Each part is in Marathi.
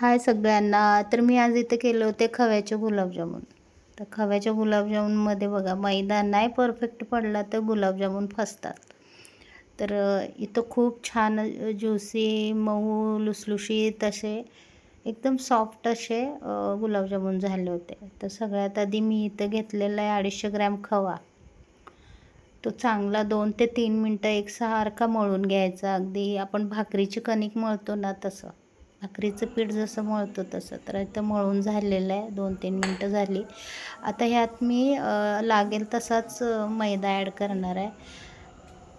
हाय सगळ्यांना. तर मी आज इथे केले होते खव्याचे गुलाबजामुन. तर खव्याच्या गुलाबजामुनमध्ये बघा मैदा नाही परफेक्ट पडला तर गुलाबजामुन फसतात. तर इथं खूप छान ज्युसी मऊ लुसलुशीत असे एकदम सॉफ्ट असे गुलाबजामून गुलाबजामुन झाले होते. तर सगळ्यात आधी मी इथं घेतलेला आहे अडीचशे ग्रॅम खवा. तो चांगला दोन ते तीन मिनटं एकसारखा मळून घ्यायचा. अगदी आपण भाकरीची कणिक मळतो ना तसं. भाकरीचं पीठ जसं मळतं तसं. तर इथं मळून झालेलं आहे. दोन तीन मिनटं झाली. आता ह्यात मी लागेल तसाच मैदा ॲड करणार आहे.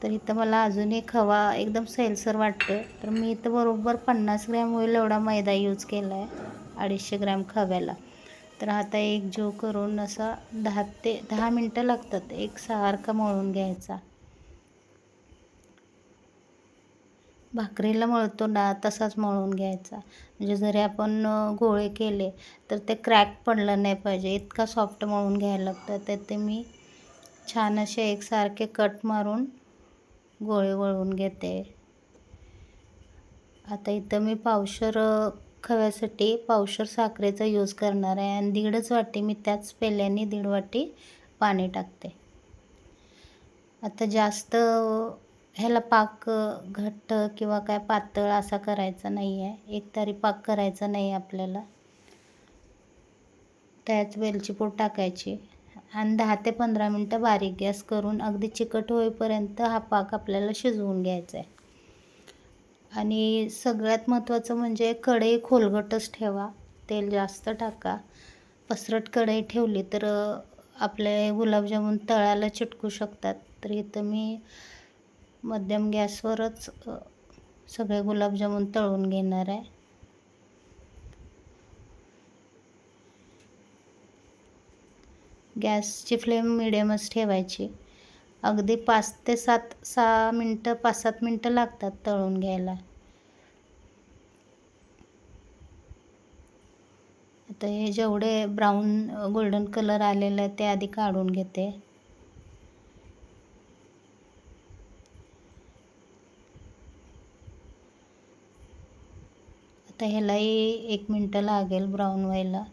तर इथं मला अजूनही खवा एकदम सैलसर वाटतो तर मी इथं बरोबर पन्नास ग्रॅम होईल एवढा मैदा यूज केला आहे अडीचशे ग्रॅम खव्याला. तर आता एक जीव करून असा दहा ते दहा मिनटं लागतात. एक सारखा मळून घ्यायचा. भाकरीला मळतो ना तसाच मळून घ्यायचा. म्हणजे जरी आपण गोळे केले तर ते क्रॅक पडलं नाही पाहिजे. इतका सॉफ्ट मळून घ्यायला लागतं. तर ते मी छान असे एकसारखे कट मारून गोळे वळून घेते. आता इथं मी पावशर खव्यासाठी पावशर साखरेचा यूज करणार आहे. आणि दीडच वाटी मी त्याच पेल्याने दीड वाटी पाणी टाकते. आता जास्त ह्याला पाक घट्ट किंवा काय पातळ असा करायचा नाही आहे एकतरी पाक करायचा नाही आपल्याला. त्यात वेलची पूड टाकायची. आणि दहा ते पंधरा मिनटं बारीक गॅस करून अगदी चिकट होईपर्यंत हा पाक आपल्याला शिजवून घ्यायचा आहे आणि सगळ्यात महत्त्वाचं म्हणजे कढई खोलगटच ठेवा. तेल जास्त टाका. पसरट कढई ठेवली तर आपले गुलाबजामुन तळाला चिटकू शकतात. तर इथं मी मध्यम गॅसवरच सगळे गुलाबजामुन तळून घेणार आहे. गॅसची फ्लेम मिडियमच ठेवायची. अगदी पाच ते सात सहा मिनटं पाच सात मिनटं लागतात तळून घ्यायला. आता हे जेवढे ब्राऊन गोल्डन कलर आलेलं आहे ते आधी काढून घेते. आता ह्यालाही एक मिनटं लागेल ब्राऊन व्हायला.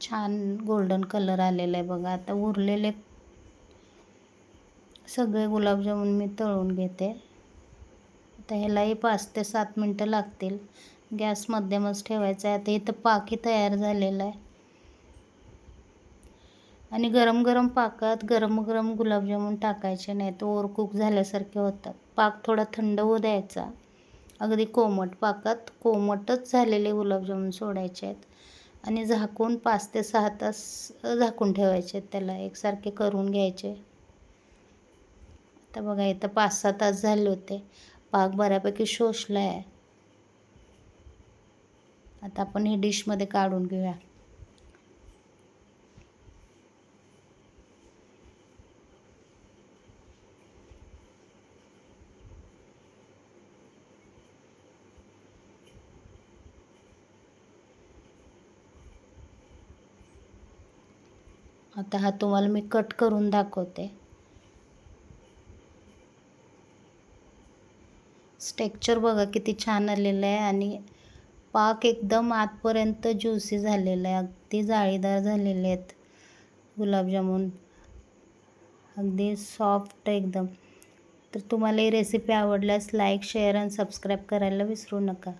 छान गोल्डन कलर आलेला आहे बघा. आता उरलेले सगळे गुलाबजामुन मी तळून घेते. आता ह्यालाही पाच ते सात मिनटं लागतील. गॅस मध्यमच ठेवायचा आहे. आता इथं पाकही तयार झालेला आहे. आणि गरम गरम पाकात गरम गरम गुलाबजामुन टाकायचे नाही तर ओरकूक झाल्यासारखे होतात. पाक थोडा थंड होऊ द्यायचा. अगदी कोमट पाकात कोमटच झालेले गुलाबजामुन सोडायचे आहेत आणि झाकून पाच ते सहा तास झाकून ठेवायचे आहेत त्याला. एकसारखे करून घ्यायचे. आता बघा इथं पाच सहा तास झाले होते. पाक बऱ्यापैकी शोषला आहे आता आपण ही डिशमध्ये काढून घेऊया. आता हा तुम्हाला मी कट करून दाखवते. स्टेक्चर बघा किती छान आलेलं आहे आणि पाक एकदम आतपर्यंत ज्युसी झालेला आहे. अगदी जाळीदार झालेले आहेत गुलाबजामुन. अगदी सॉफ्ट एकदम. तर तुम्हाला ही रेसिपी आवडल्यास लाईक शेअर आणि सबस्क्राईब करायला विसरू नका.